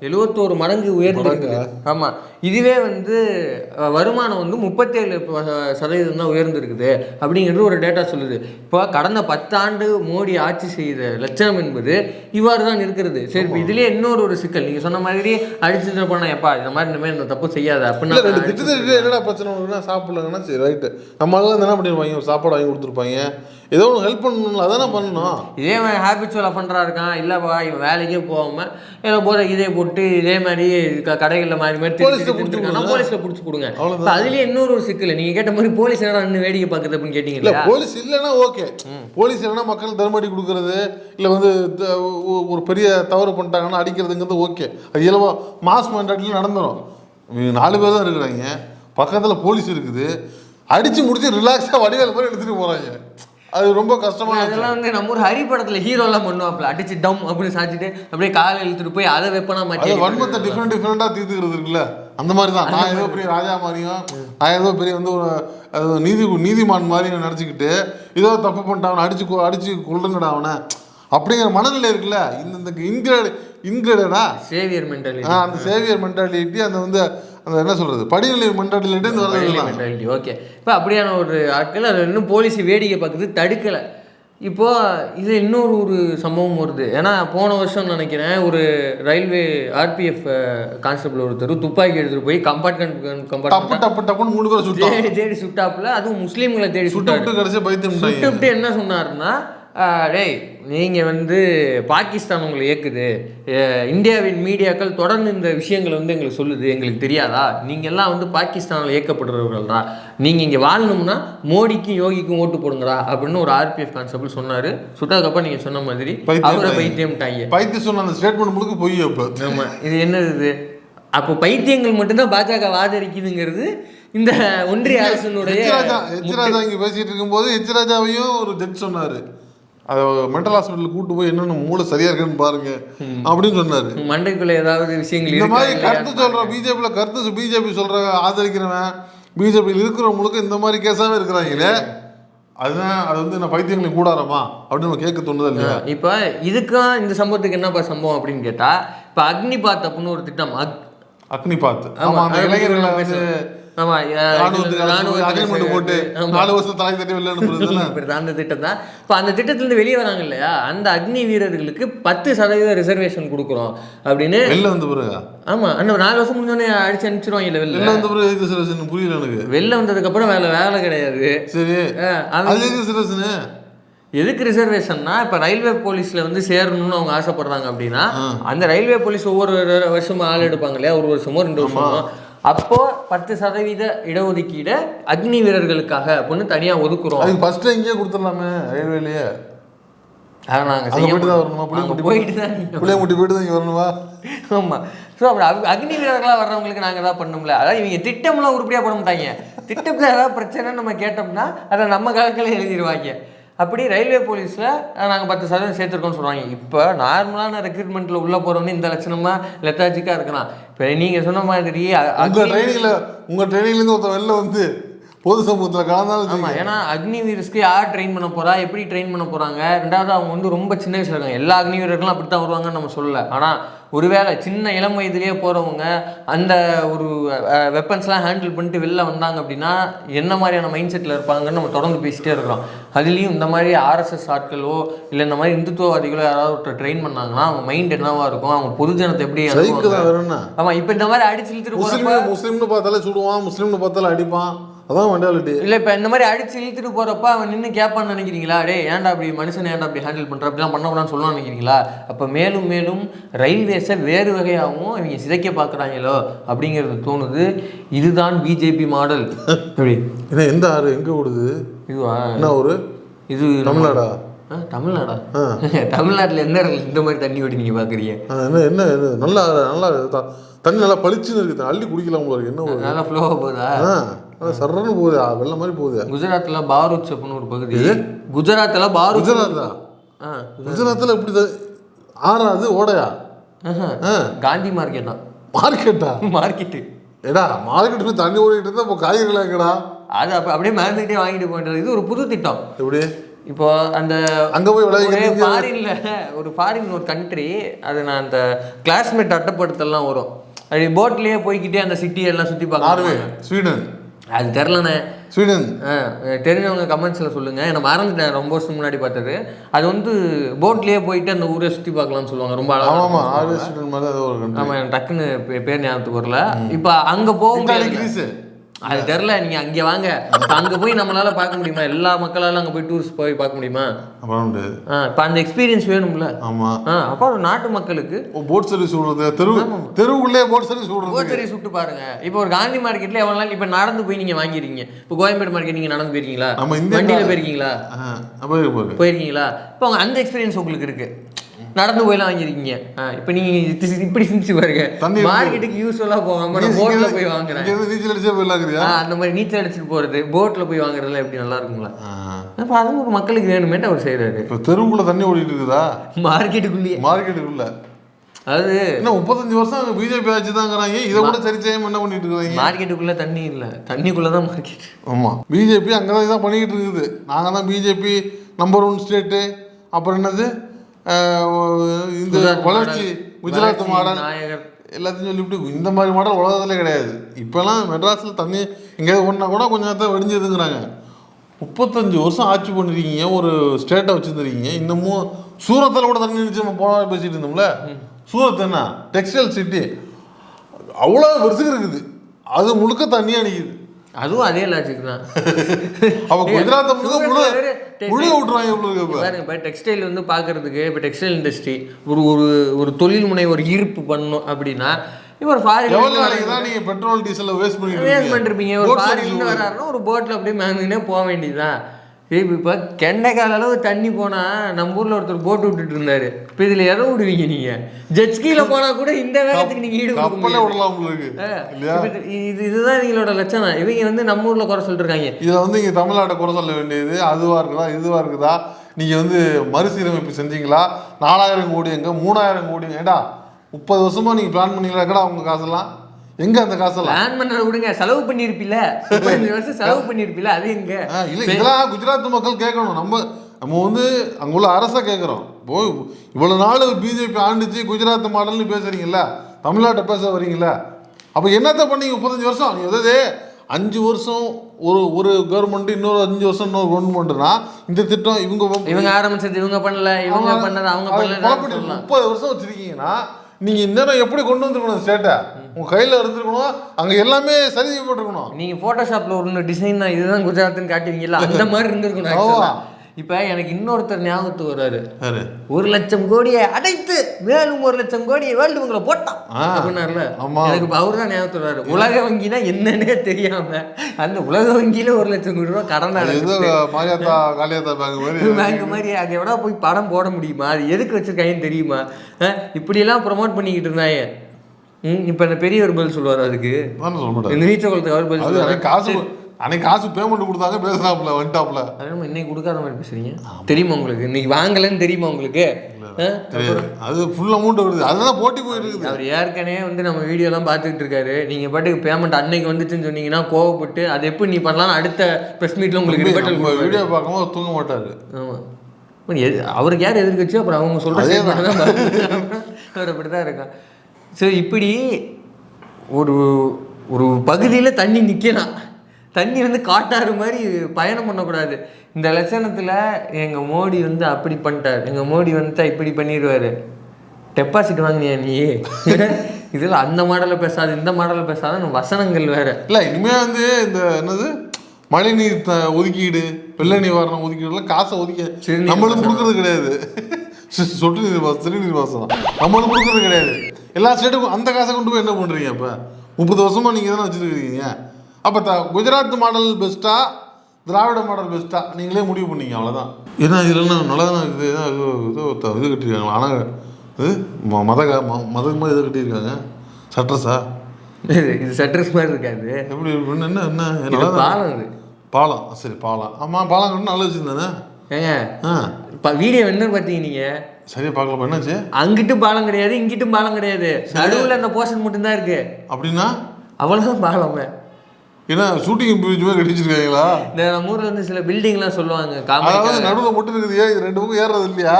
எழுவத்தோரு மடங்கு உயர்ந்திருக்கு. ஆமா. இதுவே வந்து வருமானம் வந்து முப்பத்தேழு சதவீதம் தான் உயர்ந்திருக்குது அப்படிங்கிறது ஒரு டேட்டா சொல்லுது. இப்போ கடந்த பத்தாண்டு மோடி ஆட்சி செய்த லட்சணம் என்பது இவ்வாறு தான் இருக்கிறது. சரி இப்போ இதுலயே இன்னொரு ஒரு சிக்கல். நீங்க சொன்ன மாதிரி அடிச்சுட்டு போனா எப்பா இந்த மாதிரி மாதிரி இந்த தப்பு செய்யாத அப்படின்னு என்னடா பிரச்சனை சாப்பிடலங்கன்னா சரி ரைட்டு நம்ம ஆளுங்க என்ன பண்ணிருப்பாங்க? சாப்பாடு வாங்கி கொடுத்துருப்பாங்க. ஏதோ ஒன்று ஹெல்ப் பண்ணணும்ல அதானே பண்ணணும்? இதே மாதிரி ஹேபிச்சுவல் அஃபண்டரா இருக்கான். இல்லைப்பா இவன் வேலைக்கே போகாம ஏதோ போதை இதே போட்டு இதே மாதிரி கடைகள்ல மாறி மாதிரி திருடி போலீஸ்ல புடிச்சு கொடுங்க. அதுலயே இன்னொரு ஒரு சிக்கல். நீங்க கேட்ட மாதிரி போலீஸ் என்னடா இன்னும் வேடிக்கை பார்க்குறது அப்படின்னு கேட்டீங்க போலீஸ் இல்லைன்னா ஓகே. போலீஸ் இல்லைன்னா மக்கள் தர்மடி கொடுக்கறது இல்லை வந்து ஒரு பெரிய தவறு பண்ணிட்டாங்கன்னா அடிக்கிறதுங்கிறது ஓகே. அது இயல்பா மாஸ் மென்டாலிட்டியில் நடந்துடும் நாலு பேர் தான் இருக்கிறாங்க. பக்கத்தில் போலீஸ் இருக்குது. அடித்து முடிச்சு ரிலாக்ஸாக வடிவேல் மாதிரி எடுத்துகிட்டு போகிறாங்க அது ரொம்ப விஷயம். அதெல்லாம் வந்து நம்ம ஒரு ஹரி படத்துல ஹீரோ எல்லாம் பண்ணுவாப்ல அடிச்சு டம் அப்படின்னு சாச்சிட்டு அப்படியே காலை இழுத்துட்டு போய் அதை வெப்பனா மாட்டி வன்மத்தை டிஃப்ரெண்ட் டிஃப்ரெண்டாக தீர்த்துக்கிறது இருக்குல்ல. அந்த மாதிரி தான் நான் ஏதோ பெரிய ராஜா மாதிரியும் நான் ஏதோ பெரிய வந்து ஒரு நீதி நீதிமான் மாதிரி நினச்சிக்கிட்டு ஏதோ தப்பு பண்ணிட்டான் அடிச்சு அடிச்சு கொள்ளுங்கடா அவனை. அப்படிங்கிற மனநிலை இருக்குல்ல. இந்த இந்த இன்கிரேட் இன்கிரேடா? சேவியர் மென்டாலிட்டி ஆ, அந்த சேவியர் மென்டாலிட்டி அந்த வந்து அந்த என்ன சொல்றது? படிநிலை மென்டாலிட்டி மென்டாலிட்டி ஓகே இப்போ அப்படியான ஒரு ஆட்கள் அதை இன்னும் போலீஸ் வேடிக்கை பார்க்குறது தடுக்கலை. இப்போ இது இன்னொரு ஒரு சம்பவம் வருது. ஏன்னா போன வருஷம் நினைக்கிறேன் ஒரு ரயில்வே ஆர்பிஎஃப் கான்ஸ்டபிள் ஒருத்தர் துப்பாக்கி எடுத்துட்டு போய் கம்பார்ட்மெண்ட் கம்பார்ட்மெண்ட் டப்பு டப்புன்னு மூணு பேரை தேடி தேடி சுட்டாப்புல. அதுவும் முஸ்லீம்களை தேடி சுட்டு பைத்தியம் பண்ணிட்டாங்க. சுட்டுவிட்டு என்ன சொன்னாருன்னா ஆஹ், டேய் நீங்கள் வந்து பாகிஸ்தான் உங்களை இயக்குது இந்தியாவின் மீடியாக்கள் தொடர்ந்து இந்த விஷயங்களை வந்து எங்களுக்கு சொல்லுது. எங்களுக்கு தெரியாதா? நீங்கள் எல்லாம் வந்து பாகிஸ்தானில் இயக்கப்படுறவர்கள்டா நீங்கள் இங்கே வாழணும்னா மோடிக்கும் யோகிக்கும் ஓட்டு போடுங்கடா அப்படின்னு ஒரு ஆர்பிஎஃப் கான்ஸ்டபிள் சொன்னார். சுட்டதுக்கப்புறம் நீங்கள் சொன்ன மாதிரி பைத்தியம் அவரை தாங்க. பைத்தியம்ட்டாங்க பைத்தியம் சொன்ன அந்த ஸ்டேட்மெண்ட் முழுக்க பொய் அப்ப. ஆமா. இது என்னது இது? அப்போ பைத்தியங்கள் மட்டும்தான் பாஜக ஆதரிக்குதுங்கிறது இந்த ஒன்றிய அரசினுடைய எச்ராஜா எச்ராஜா இங்க பேசிட்டு இருக்கும்போது எச்ராஜாவையும் ஒரு ஜட்ஜ் சொன்னாரு. அதை மென்டல் ஹாஸ்பிட்டல் கூட்டு போய் என்னென்ன மூளை சரியா இருக்குன்னு பாருங்க அப்படின்னு சொன்னாரு. மண்டைக்குள்ள ஏதாவது விஷயங்கள் இந்த மாதிரி? கருத்து சொல்ற பிஜேபியில கருத்து பிஜேபி சொல்ற ஆதரிக்கிறவன் பிஜேபியில் இருக்கிறவங்களுக்கு இந்த மாதிரி கேஸாவே இருக்கிறாங்களே. அதுதான் அது வந்து நான் பைத்தியங்களுக்கு கூடாரமா? அப்படின்னு நம்ம கேட்க தோணுதா இல்லையா? இப்போ இதுக்கும் இந்த சம்பவத்துக்கு என்னப்பா சம்பவம் அப்படின்னு கேட்டா இப்போ அக்னிபாத் அப்படின்னு ஒரு திட்டம் அக் அக்னி பார்த்து ஆமா, அந்த இளைஞர்களை வந்து. ஆமா போட்டு ஆமா. நாலு வருஷம் தலை தட்டி வெளில அந்த திட்டம் தான். இப்போ அந்த திட்டத்திலிருந்து வெளியே வராங்க இல்லையா? அந்த அக்னி வீரர்களுக்கு பத்து சதவீத ரிசர்வேஷன் கொடுக்குறோம் அப்படின்னு வெளில வந்த பிறகு ஆமா அந்த நாலு வருஷம் முடிஞ்சோடனே அடிச்சு அனுப்பிச்சிருவாங்க இல்லை வெளில. வெளில வந்த பிறகு புரியல எனக்கு. வெளில வந்ததுக்கு அப்புறம் வேலை வேலை கிடையாது. சரி. அது எதுக்கு ரிசர்வேஷன்னா இப்போ ரயில்வே போலீஸ்ல வந்து சேரணும்னு அவங்க ஆசைப்படுறாங்க அப்படின்னா அந்த ரயில்வே போலீஸ் ஒவ்வொரு வருஷமும் ஆள் எடுப்பாங்க இல்லையா? ஒரு வருஷமோ ரெண்டு வருஷமோ. அப்போ பத்து சதவீத இடஒதுக்கீடை அக்னி வீரர்களுக்காக அப்படின்னு தனியா ஒதுக்குறோம். அதுக்கு ஃபர்ஸ்ட் இங்கேயே கொடுத்துடலாமே ரயில்வேலயே அதை நாங்க அங்க செய்ய போயிட்டு தான். வரணுமா? புளியங்குட்டி போயிட்டு தான் போயிட்டு தான் இங்க வரணுமா? ஆமா. ஸோ அப்படி அக்- அக்னி வீரர்களாக வர்றவங்களுக்கு நாங்கள் ஏதாவது பண்ணோம்ல. அதாவது இவங்க திட்டம்லாம் உருப்படியாக பண்ண மாட்டாங்க. திட்டத்தில் ஏதாவது பிரச்சனை நம்ம கேட்டோம்னா அதை நம்ம கணக்கில் எழுதிடுவாங்க அப்படி ரயில்வே போலீஸில் நாங்கள் பத்து சதவீதம் சேர்த்துருக்கோம்னு சொல்கிறாங்க இப்போ நார்மலான ரெக்ரூட்மெண்ட்டில் உள்ளே போகிறவனே இந்த லட்சணமாக லெத்தாஜிக்காக இருக்கலாம் இப்போ நீங்கள் சொன்ன மாதிரி அ- உங்க அக்னி- ட்ரைனிங்ல உங்க ட்ரைனிங்ல இருந்து ஒருத்தன் வெளில வந்து பொது சமூகத்துல கலந்தாலும் ஆமா வச்சுக்கங்க. ஏன்னா அக்னி வீரர்ஸ்க்கு யார் ட்ரெயின் பண்ண போறா எப்படி ட்ரெயின் பண்ண போறாங்க? ரெண்டாவது அவங்க வந்து ரொம்ப சின்ன வயசுல இருக்காங்க. எல்லா அக்னி வீரர்களும் அப்படி தான் வருவாங்கன்னு நம்ம சொல்லல. ஆனா ஒருவேளை சின்ன இளம் வயதிலேயே போறவங்க அந்த ஒரு வெப்பன்ஸ்லாம் ஹேண்டில் பண்ணிட்டு வெளில வந்தாங்க அப்படின்னா என்ன மாதிரியான மைண்ட் செட்டில் இருப்பாங்கன்னு நம்ம தொடர்ந்து பேசிட்டே இருக்கிறோம் அதுலேயும் இந்த மாதிரி ஆர்எஸ்எஸ் ஆட்களோ இல்லை இந்த மாதிரி இந்துத்துவவாதிகளோ யாராவது ஒருத்தர் ட்ரெயின் பண்ணாங்கன்னா அவங்க மைண்ட் என்னவா இருக்கும்? அவங்க பொதுஜனத்தை எப்படி ஆமா இப்போ இந்த மாதிரி அடிச்சு இழுத்துட்டு முஸ்லீம்னு பார்த்தாலே சுடுவான் முஸ்லீம்னு பார்த்தாலே அடிப்பான். அதான் மென்டாலிட்டி இல்ல இப்ப இந்த மாதிரி அடிச்சு இழுத்துட்டு போறப்ப அவன் நின்னு கேட்பான்னு நினைக்கிறீங்களா? டேய் ஏன்டா அப்படி மனுஷன் ஏன்டா அப்படி ஹேண்டில் பண்ற? அப்படிலாம் பண்ணக்கூடாதுன்னு சொல்லணும்னு நினைக்கிறீங்களா? அப்ப மேலும் மேலும் ரயில்வேஸை வேறு வகையாகவும் இவங்க சிதைக்க பார்க்குறாங்களோ அப்படிங்கிறது தோணுது. இதுதான் பிஜேபி மாடல் எப்படி? என்ன எந்த ஆறு எங்க ஓடுது? இதுவா? என்ன ஒரு இது தமிழ்நாடா? தமிழ்நாடா. தமிழ்நாட்டுல எந்த இடத்துல இந்த மாதிரி தண்ணி ஓடி நீங்க பாக்குறீங்க? ஆ, என்ன என்ன? நல்லா நல்லா தண்ணி நல்லா பளிச்சுன்னு இருக்குது அள்ளி குடிக்கலாம் இருக்கு என்ன நல்லா ஃப்ளோவாக போகுதா? சர்றன்னு போகுது. ஆ, வெள்ளம் மாதிரி போகுது. குஜராத்ல பாரூச் அப்படின்னு ஒரு பகுதி. குஜராத்ல பாரூச். குஜராத்தா? ஆ குஜராத்தில் இப்படி ஆறாது ஓடையா? காந்தி மார்க்கெட் தான். மார்க்கெட்டா? மார்க்கெட்டு. ஏடா மார்க்கெட்டுக்கு தண்ணி ஓடிட்டு இருந்தா இப்போ காய்கறிகள் எங்கடா? அது அப்ப அப்படியே மறந்துக்கிட்டே வாங்கிட்டு போயிட்டு இது ஒரு புது திட்டம். எப்படி? இப்போ அந்த அங்க போய் ஒரு ஃபாரின்ல ஒரு ஃபாரின் ஒரு கண்ட்ரி அது நான் அந்த கிளாஸ்மேட் அட்டைப்படுத்தலாம் வரும். அது போட்லயே போய்க்கிட்டே அந்த சிட்டி எல்லாம் சுத்தி நார்வே பார்க்க ஸ்வீடன். அது தெரிலண்ணே ஸ்வீடன். ஆ, தெரிஞ்சவங்க கமெண்ட்ஸில் சொல்லுங்கள் நான் மறந்துட்டேன் ரொம்ப வருஷம் முன்னாடி பார்த்தது. அது வந்து போட்லேயே போயிட்டு அந்த ஊரை சுற்றி பார்க்கலாம்னு சொல்லுவாங்க ரொம்ப. ஆமாம் எனக்கு டக்குன்னு பேர் ஞாபகத்துக்கு வரல. இப்போ அங்கே போக முடியாது அது தெரில நீங்க அங்க வாங்க. அங்க போய் நம்மளால பார்க்க முடியுமா? எல்லா மக்களால அங்க போய் டூரிஸ்ட் போய் பார்க்க முடியுமா? ஆ, இப்ப அந்த எக்ஸ்பீரியன்ஸ் வேணும்ல. ஆமா. ஆ, அப்போ நாட்டு மக்களுக்கு. போட் சர்வீஸ் விடுறது தெரு தெருவுக்குள்ளே போட் சர்வீஸ் விடுறது. கோச்சரி சுட்டு பாருங்க. இப்போ ஒரு காந்தி மார்க்கெட்ல எவ்வளவு நாள் இப்போ நடந்து போய் நீங்க வாங்கிருக்கீங்க? இப்போ கோயம்பேடு மார்க்கெட் நீங்க நடந்து போயிருக்கீங்களா? வண்டியில போயிருக்கீங்களா? போயிருக்கு போயிருக்கு போயிருக்கீங்களா? இப்போ அந்த எக்ஸ்பீரியன்ஸ் உங்களுக்கு இருக்கு. நடந்து போயெல்லாம் வாங்கிருக்கீங்க ஆ, இப்போ நீங்க இது- இப்படி சிந்திச்சு பாருங்க. மார்க்கெட்டுக்கு யூஸ்ஃபுல்லா போகாம நான் போட்ல போய் வாங்குறேன். நீச்சல் அடிச்சே ஆ, அந்த மாதிரி நீச்சல் அடிச்சுட்டு போறது போட்ல போய் வாங்குறதுலாம் எப்படி நல்லா இருக்குங்களா? அப்போ அதுவும் ஒரு மக்களுக்கு வேணுமேட்டு அவர் செய்கிறாரு இப்போ தெருவுக்குள்ள தண்ணி ஓடிட்டு இருக்குதா? மார்க்கெட்டுக்குள்ளேயே மார்க்கெட்டுக்குள்ள அதாவது என்ன முப்பத்தஞ்சு வருஷம் பிஜேபி ஆட்சி தாங்கிறாங்க இதை கூட சரி செய்யாம என்ன பண்ணிட்டு இருக்காங்க? மார்க்கெட்டுக்குள்ள தண்ணி இல்லை. தண்ணிக்குள்ள தான் மார்க்கெட் ஆமா பிஜேபி அங்கே தான் இதான் பண்ணிக்கிட்டு இருக்குது. நாங்கள் தான் பிஜேபி நம்பர் ஒன் ஸ்டேட்டு அப்புறம் என்னது? இந்த வளர்ச்சி குஜராத் மாடல். எல்லாத்தையும் சொல்லிவிட்டு இந்த மாதிரி மாடல் உலகத்திலே கிடையாது. இப்போல்லாம் மெட்ராஸில் தண்ணி எங்கேயாவது ஒன்றா கூட கொஞ்சம் நேரத்தில் வெடிஞ்சிருந்துங்கிறாங்க முப்பத்தஞ்சு வருஷம் ஆட்சி பண்ணிருக்கீங்க ஒரு ஸ்டேட்டை வச்சிருந்துருக்கீங்க. இன்னமும் சூரத்தில் கூட தண்ணி நினைச்சு நம்ம போன பேசிட்டு இருந்தோம்ல. சூரத் என்ன? டெக்ஸ்டைல் சிட்டி அவ்வளோ பெருசுக்கு இருக்குது. அது முழுக்க தண்ணியாக நிற்குது அதுவும் அதே லாஜிக் தான். வேற te- முழுக விட்டுருவாங்க இப்போ. டெக்ஸ்டைல் வந்து பார்க்கறதுக்கு இப்போ டெக்ஸ்டைல் இண்டஸ்ட்ரி ஒரு ஒரு ஒரு தொழில் முனை ஒரு ஈர்ப்பு பண்ணணும் அப்படின்னா இப்போ ஃபாரின் நீங்கள் பெட்ரோல் டீசலை வேஸ்ட் பண்ணிட்டு வேஸ்ட்? பண்ணிருப்பீங்க ஒரு ஃபாரின் வராருன்னா ஒரு போட்டில் அப்படியே மேங்குனே போக வேண்டியதுதான். இப்போ கெண்டைக்கால அளவு தண்ணி போனா நம்ம ஊர்ல ஒருத்தர் போட்டு விட்டுட்டு இருந்தாரு. இப்போ இதுல எதை விடுவீங்க நீங்க? ஜெட்ஸ்கில போனா கூட இந்த வேகத்துக்கு நீங்க ஈடு கொடுக்க கப்பலே முடியாது. விடலாம் உங்களுக்கு ஆ, இல்லையா? இப்ப இது இது இதுதான் இவங்களோட லட்சணம். இவங்க வந்து நம்ம ஊர்ல குறை சொல்லிட்டு இருக்காங்க இதில் வந்து இங்கே தமிழ்நாட்டை குறை சொல்ல வேண்டியது அதுவாக இருக்குதா இதுவாக இருக்குதா? நீங்கள் வந்து மறுசீரமைப்பு செஞ்சீங்களா? நாலாயிரம் கோடி எங்க மூணாயிரம் கோடி ஏடா முப்பது வருஷமா நீங்கள் பிளான் பண்ணீங்களா? உங்க காசெல்லாம்? எங்க அந்த காசெல்லாம்? பிளான் பண்றத விடுங்க. செலவு பண்ணிருப்பில வருஷம் செலவு பண்ணிருப்பில அது எங்க? இல்ல இதெல்லாம் குஜராத் மக்கள் கேட்கணும். நம்ம நம்ம வந்து அங்க உள்ள அரசை கேட்குறோம். இப்போ இவ்வளவு நாள் பிஜேபி ஆண்டுச்சு குஜராத் மாடல்னு பேசுறீங்கல்ல தமிழ்நாட்டை பேச வரீங்கல்ல. அப்போ என்னத்த பண்ணீங்க முப்பத்தஞ்சு வருஷம்? நீ அதாவது அஞ்சு வருஷம் ஒரு ஒரு கவர்மெண்ட் இன்னொரு அஞ்சு வருஷம் இன்னொரு கவர்மெண்ட்னா இந்த திட்டம் இவங்க இவங்க ஆரம்பிச்சது இவங்க பண்ணல இவங்க பண்ணது அவங்க பண்ணல முப்பது வருஷம் வச்சிருக்கீங்கன்னா நீங்க இந்நேரம் எப்படி கொண்டு வந்திருக்கணும் ஸ்டேட்டை உங்க கையில இருந்திருக்கணும் அங்க எல்லாமே சரி செய்யப்பட்டிருக்கணும் நீங்க போட்டோஷாப்ல ஒரு டிசைன் இதுதான் குஜராத்னு காட்டுவீங்கல்ல அந்த மாதிரி இருந்திருக்கணும். இப்ப எனக்கு இன்னொருத்தர் ஞாபகத்துக்கு வர்றாரு. ஒரு லட்சம் கோடியை அடைத்து மேலும் ஒரு லட்சம் கோடியை வேர்ல்டு உங்களை போட்டான். அப்படின்னாருல. ஆமா. எனக்கு அவரு தான் ஞாபகத்துக்கு வர்றாரு. உலக வங்கினா என்னன்னே தெரியாம அந்த உலக வங்கியில ஒரு லட்சம் கோடி ரூபாய் கடன் அது பேங்க் மாதிரி அங்கே எவ்வளோ போய் படம் போட முடியுமா? அது எதுக்கு வச்சிருக்காங்கன்னு தெரியுமா? இப்படியெல்லாம் ப்ரொமோட் பண்ணிக்கிட்டு இருந்தாங்க ம் இப்போ இந்த பெரியவர் பதில் சொல்லுவார் அதுக்கு. நீச்சல் குளத்துக்கு அவர் பதில் அது சொல்லுவாரு. காசு அன்னைக்கு காசு பேமெண்ட் கொடுத்தாங்க பேசுறாப்புல வந்துட்டாப்புல. இன்னைக்கு கொடுக்காத மாதிரி பேசுறீங்க? தெரியுமா உங்களுக்கு? இன்னைக்கு வாங்கலைன்னு தெரியுமா உங்களுக்கு? அது ஃபுல் அமௌண்ட் வருது. அதெல்லாம் போட்டி போயிட்டு இருக்குது அவர் ஏற்கனவே வந்து நம்ம வீடியோலாம் பார்த்துக்கிட்டு இருக்காரு. நீங்கள் பாட்டுக்கு பேமெண்ட் அன்னைக்கு வந்துச்சுன்னு சொன்னீங்கன்னா கோவப்பட்டு அது எப்படி நீ பண்ணலாம் அடுத்த ப்ரெஸ் மீட்டில் உங்களுக்கு வீடியோ பார்க்கும்போது தூங்க மாட்டாரு. ஆமாம் எது அவருக்கு யார் எதிர்க்கட்சியோ அப்புறம் அவங்க சொல்கிற ஸ்டேட்மெண்ட் தான். அவர் அப்படி தான் இருக்கான். ஸோ இப்படி ஒரு ஒரு பகுதியில் தண்ணி நிற்கலாம் தண்ணி வந்து காட்டாறு மாதிரி பயணம் பண்ணக்கூடாது. இந்த லட்சணத்தில் எங்கள் மோடி வந்து அப்படி பண்ணிட்டார். எங்கள் மோடி வந்துட்டா இப்படி பண்ணிடுவார் டெபாசிட் வாங்கினியா நீ? இதில் அந்த மாடலில் பேசாது இந்த மாடலில் பேசாத வசனங்கள் வேற. இல்ல இனிமே வந்து இந்த என்னது? மழைநீர் த- ஒதுக்கீடு வெள்ள நிவாரணம் ஒதுக்கீடுலாம் காசை ஒதுக்கி சிறுநீர் நம்மளும் கொடுக்கறது கிடையாது. சொட்டு நீர் வாசம் சிறுநீர் வாசம் நம்மளும் கொடுக்கறது கிடையாது. எல்லா ஸ்டேட்டுக்கும் அந்த காசை கொண்டு போய் என்ன பண்றீங்க அப்ப? முப்பது வருஷமா நீங்க தானே வச்சிருக்கீங்க அப்ப த குஜராத் மாடல் பெஸ்ட்டா திராவிட மாடல் பெஸ்ட்டா நீங்களே முடிவு பண்ணீங்க அவ்வளவுதான். என்ன இதுல என்ன நல்லதானே இருக்குது ஏதோ இது கட்டியிருக்காங்க. ஆனால் இது மத ம- மதம் மாதிரி எது கட்டியிருக்காங்க. சட்ரஸா? இது இது சட்ரஸ் மாதிரி இருக்காது. எப்படி என்ன என்ன இது நல்லா பாலம் இது பாலம் சரி பாலம். ஆமாம் பாலம் கட்டினா நல்ல விஷயம் தானே? ஏங்க ஆ. இப்போ வீடியோ என்ன பார்த்தீங்க நீங்க? சரியா பார்க்கலாமா என்னாச்சு? அங்கிட்டும் பாலம் கிடையாது இங்கிட்டும் பாலம் கிடையாது. நடுவுல அந்த போர்ஷன் மட்டும்தான் இருக்கு. அப்படின்னா? அவ்வளவுதான் பாலம் ஏன்னா ஷூட்டிங் பிரிட்ஜ் மாதிரி கட்டி வச்சிருக்காங்களா இந்த நம்ம ஊர்ல வந்து சில பில்டிங்லாம் சொல்லுவாங்க அதாவது நடுவில் மட்டும் இருக்குது ஏன் இது ரெண்டு பக்கம் ஏறுறது இல்லையா?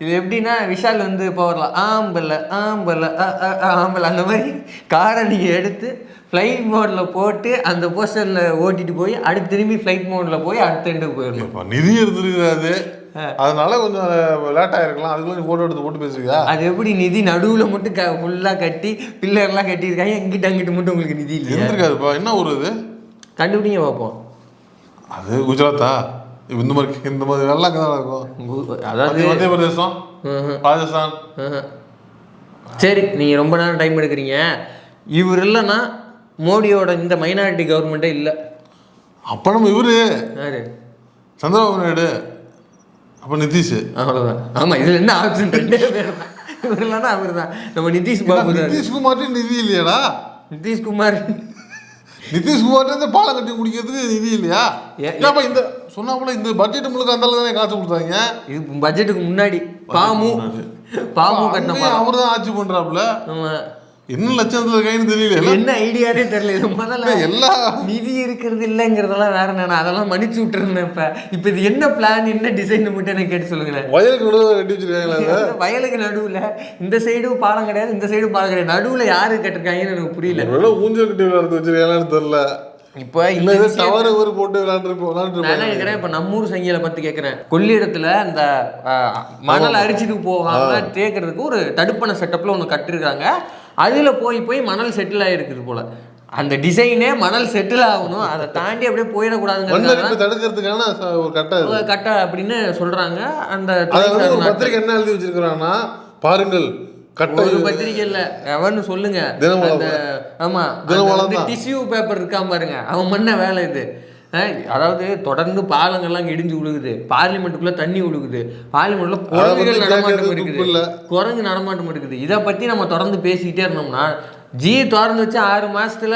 இது எப்படின்னா விஷால் வந்து இப்போ வரலாம் ஆம்பல்ல ஆம்பல்ல ஆம்பல்ல அந்த மாதிரி காரை நீங்கள் எடுத்து ஃப்ளைட் மோடில் போட்டு அந்த போஸ்டரில் ஓட்டிட்டு போய் அடுத்து திரும்பி ஃப்ளைட் மோடில் போய் அடுத்த எண்டுக்கு போயிடணும். நிதி இருந்திருக்காது அதனால கொஞ்சம் லேட் ஆயிருக்கலாம் அதுக்குள்ள ஃபோட்டோ எடுத்து போட்டு பேசுவியா? அது எப்படி நிதி நடுவில் மட்டும் க ஃபுல்லாக கட்டி பில்லர்லாம் கட்டியிருக்காங்க. எங்கிட்ட அங்கிட்டு மட்டும் உங்களுக்கு நிதி இல்லையா? இருந்திருக்காதுப்பா. என்ன ஊர் இது கண்டுபிடிங்க பார்ப்போம் அது குஜராத்தா? இந்த மாதிரி இந்த மாதிரி அங்கே தான் இருக்கும்? அதாவது மத்திய பிரதேசம். ராஜஸ்தான். சரி நீங்கள் ரொம்ப நேரம் டைம் எடுக்கிறீங்க. இவர் இல்லைன்னா மோடியோட இந்த மைனாரிட்டி கவர்மெண்ட்டே இல்லை. அப்போ நம்ம இவரு. சந்திரபாபு நாயுடு. அப்போ நிதிஷ். அவ்வளோதான் ஆமாம் இதில் என்ன ஆப்ஷன்? ரெண்டே பேர் தான் இவர் இல்லைன்னா அவர் தான். நம்ம நிதிஷ் பாபு தான். நிதிஷ்குமார்ட்டு நிதி இல்லையாடா. நிதிஷ்குமார் நிதிஷ்குமார்ட்டு பாலம் கட்டி முடிக்கிறதுக்கு நிதி இல்லையா? ஏப்பா இந்த சொன்னா கூட இந்த பட்ஜெட் முழுக்க அந்த தானே காசு கொடுத்தாங்க? இது பட்ஜெட்டுக்கு முன்னாடி. பாமு. பாமு கட்டின அவர் தான் ஆட்சி பண்றாப்புல. ஆமா. என்ன லட்சத்துல இருக்காங்கன்னு தெரியல. என்ன? ஐடியானே தெரியல. முதல்ல எல்லா நிதி இருக்கிறது இல்லைங்கிறதெல்லாம் வேற நான் அதெல்லாம் மன்னிச்சு விட்டுருந்தேன் இப்ப. இப்ப இது என்ன பிளான் என்ன டிசைன் மட்டும் எனக்கு கேட்டு சொல்லுங்களேன். வயலுக்கு நடுவில் கட்டி வச்சிருக்காங்களா? வயலுக்கு நடுவுல. இந்த சைடும் பாலம் கிடையாது இந்த சைடும் பாலம் கிடையாது. நடுவுல யாரு கட்டிருக்காங்கன்னு எனக்கு புரியல. ஊஞ்சல் கட்டி விளையாடுறது வச்சிருக்காங்களான்னு தெரியல. இப்போ இந்த டவர் ஒரு போட்டு விளையாண்டு நான் என்ன விளையாண்டு கேட்குறேன் இப்போ நம்ம ஊர் சங்கிகளை பற்றி கேட்குறேன் கொள்ளிடத்துல அஹ், மணல் அரிச்சிட்டு போகாம தேக்கிறதுக்கு ஒரு தடுப்பணை செட்டப்பில் ஒன்று கட்டிருக்காங்க. அதில் போய் போய் மணல் செட்டில் ஆகிருக்குது போல. அந்த டிசைனே மணல் செட்டில் ஆகணும். அதை தாண்டி அப்படியே போயிடக்கூடாதுங்கிறது மண்ணரிப்பை தடுக்கிறதுக்கான ஒரு கட்டம் கட்ட அப்படின்னு சொல்றாங்க. அந்த ஒரு பத்திரிக்கை என்ன எழுதி வச்சிருக்கிறான்னா பாருங்கள் ஒரு பத்திரிக்கை இல்ல. எவன்னு சொல்லுங்க. அந்த ஆமா தினமலர் தான். டிஷ்யூ பேப்பர் இருக்காம பாருங்க. அவன் பண்ண வேலை இது. அதாவது தொடர்ந்து பாலங்கள்லாம் இடிஞ்சு விழுகுது பார்லிமெண்ட்டுக்குள்ள தண்ணி விழுகுது பார்லிமெண்ட்ல குரங்குகள் நடமாட்டம் இருக்குது. குரங்கு நடமாட்டம் இருக்குது. இதை பத்தி நம்ம தொடர்ந்து பேசிக்கிட்டே இருந்தோம்னா ஜி திறந்து வச்சு ஆறு மாசத்துல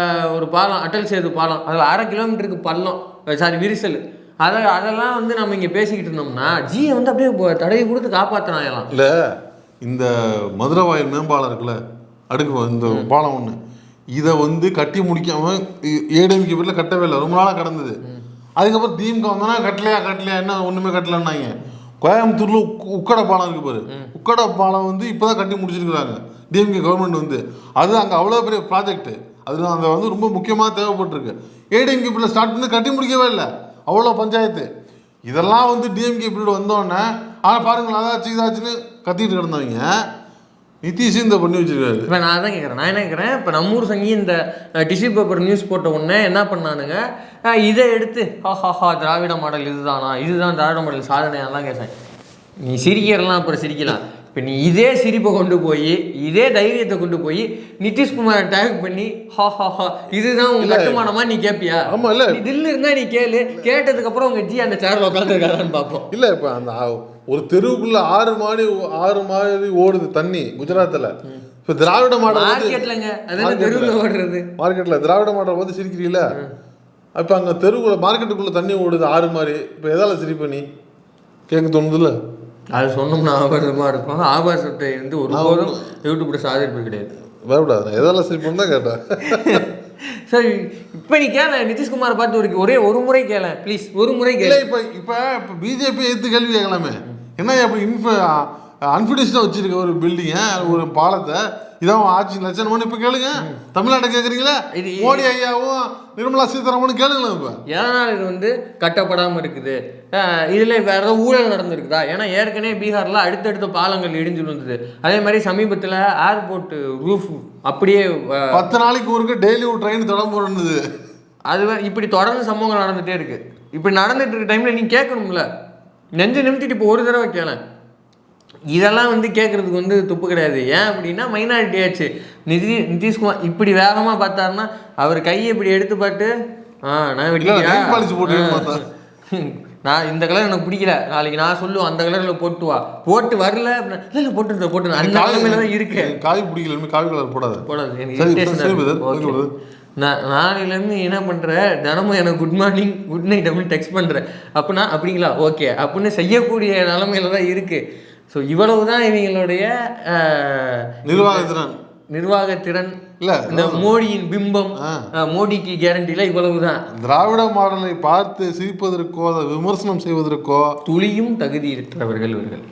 அஹ், ஒரு பாலம் அட்டல் சேது பாலம் அதுல அரை கிலோமீட்டருக்கு பள்ளம் சாரி விரிசல். அதை அதெல்லாம் வந்து நம்ம இங்க பேசிக்கிட்டு இருந்தோம்னா ஜியை வந்து அப்படியே தடவி கொடுத்து காப்பாத்தினாங்களாம் இல்ல இந்த மதுரை வாயில் மேம்பாலம் இருக்குல்ல அடுக்கு இந்த பாலம் ஒண்ணு. இதை வந்து கட்டி முடிக்காம ஏடிஎம்கே வீட்டில் கட்டவே இல்லை. ரொம்ப நாளாக கடந்தது. அதுக்கப்புறம் திமுக வந்தோன்னா கட்டலையா கட்டலையா? என்ன ஒண்ணுமே கட்டலன்னாங்க. கோயம்புத்தூர்ல உக்- உக்கட பாலம் இருக்கு பாரு. உக்கட பாலம் வந்து இப்போதான் கட்டி முடிச்சிருக்கிறாங்க. டிஎம்கே கவர்மெண்ட் வந்து. அது அங்கே அவ்வளோ பெரிய ப்ராஜெக்ட் அது அந்த வந்து ரொம்ப முக்கியமாக தேவைப்பட்டிருக்கு. ஏடிஎம்கே பீரியட் ஸ்டார்ட் பண்ணி கட்டி முடிக்கவே இல்லை. அவ்வளோ பஞ்சாயத்து. இதெல்லாம் வந்து டிஎம்கே பீரியட் வந்தோடனே ஆனால் பாருங்களேன் அதாச்சு இதாச்சுன்னு கத்திட்டு கிடந்தவங்க. நிதிஷ் இந்த பண்ணி வச்சிருக்காரு. இப்போ நான் தான் கேட்குறேன் நான் என்ன கேட்குறேன் இப்போ நம்ம ஊர் சங்கி இந்த டிஷ்யூ பேப்பர் நியூஸ் போட்ட உடனே என்ன பண்ணானுங்க? இதை எடுத்து ஹா ஹா ஹா திராவிட மாடல் இதுதானா? இதுதான் திராவிட மாடல் சாதனையாலாம் கேட்டேன். நீ சிரிக்கிறலாம் அப்புறம் சிரிக்கலாம். இப்போ நீ இதே சிரிப்பை கொண்டு போய் இதே தைரியத்தை கொண்டு போய் நிதிஷ்குமாரை டேக் பண்ணி ஹா ஹா ஹா இதுதான் உங்க கட்டுமானமா? நீ கேட்பியா ஆமா, இல்ல. தில்லு இருந்தா நீ கேளு. கேட்டதுக்கு அப்புறம் உங்க ஜி அந்த சேர்ல உட்காந்துருக்காரான்னு பார்ப்போம். இல்லை இப்போ அந்த ஒரு தெருவுக்குள்ள ஆறு மாடி ஆறு மாடி ஓடுது தண்ணி குஜராத்தில் இப்போ திராவிட மாடல் மார்க்கெட்லங்க. ஓடுறது? மார்க்கெட்டில் திராவிட மாடல் வந்து சிரிக்கிறீங்களா இப்போ அங்கே தெருவுக்குள்ள மார்க்கெட்டுக்குள்ள தண்ணி ஓடுது ஆறு மாதிரி இப்போ எதால சிரிப்ப நீ? கேட்க தோணுதுல்ல? அது சொன்னோம்னா ஆபாசமா இருக்கும். ஆபாசத்தை வந்து ஒருபோதும் யூடியூப்ல சாதிப்பது கிடையாது. வரக்கூடாது. எதால சிரிப்புன்னு தான் கேட்டேன். சரி இப்போ நீ கேள. நிதிஷ்குமார் பார்த்து ஒரு ஒரே ஒரு முறை கேள. ப்ளீஸ் ஒரு முறை கேள. இப்போ இப்போ இப்போ பிஜேபி எடுத்து கேள்வி கேட்கலாமே. என்ன அப்படி இன்ஃப அன்ஃபினிஷ்டாக வச்சிருக்க ஒரு பில்டிங்கை ஒரு பாலத்தை? இதான் ஆட்சி லட்சணம்னு இப்போ கேளுங்க. தமிழ்நாட்டை கேட்குறீங்களா இது- மோடி ஐயாவும் நிர்மலா சீதாராமன் கேளுங்களேன் இப்போ. எதனால் இது வந்து கட்டப்படாமல் இருக்குது. இதுல வேற ஏதாவது ஊழல் நடந்திருக்குதா? ஏன்னா ஏற்கனவே பீகார்ல அடுத்தடுத்த பாலங்கள் இடிஞ்சு விழுந்தது. அதே மாதிரி சமீபத்தில் ஏர்போர்ட் ரூஃப் அப்படியே பத்து நாளைக்கு ஒருக்க டெய்லி ஒரு ட்ரெயின் தொடம்புறது அது வே- இப்படி தொடர்ந்து சம்பவங்கள் நடந்துட்டே இருக்கு. இப்படி நடந்துட்டு இருக்க டைம்ல நீ கேட்கணும்ல. நெஞ்சு நிமித்திட்டு இப்போ ஒரு தடவை கேள. இதெல்லாம் வந்து கேட்கறதுக்கு வந்து துப்பு கிடையாது. ஏன் அப்படின்னா மைனாரிட்டி ஆச்சு. நிதி நிதிஷ்குமார் இப்படி வேகமா பார்த்தாருன்னா அவர் கையை இப்படி எடுத்து பார்த்து ஆ நான் வெட்டியா. நான் இந்த கலர் எனக்கு பிடிக்கல. நாளைக்கு நான் சொல்லுவேன் அந்த கலர்ல போட்டு வா. போட்டு வரல இல்லை இல்லை போட்டு போட்டு அந்த நிலைமையில தான் இருக்கு. காவி பிடிக்கல காவி கலர் போடாது. போடாது. எனக்கு நான் நாளையிலேருந்து என்ன பண்ணுற தினமும் எனக்கு குட் மார்னிங் குட் நைட் அப்படின்னு டெக்ஸ்ட் பண்ணுறேன் அப்படின்னா அப்படிங்களா? ஓகே அப்படின்னு செய்யக்கூடிய நிலமையில தான் இருக்குது ஸோ இவ்வளவு தான் இவங்களுடைய நிர்வாகத்திறன் நிர்வாகத்திறன் இல்ல, இந்த மோடியின் பிம்பம் மோடிக்கு கேரண்டில இவ்வளவு தான் திராவிட மாடலை பார்த்து சிரிப்பதற்கோ அதை விமர்சனம் செய்வதற்கோ துளியும் தகுதியற்றவர்கள் இவர்கள்.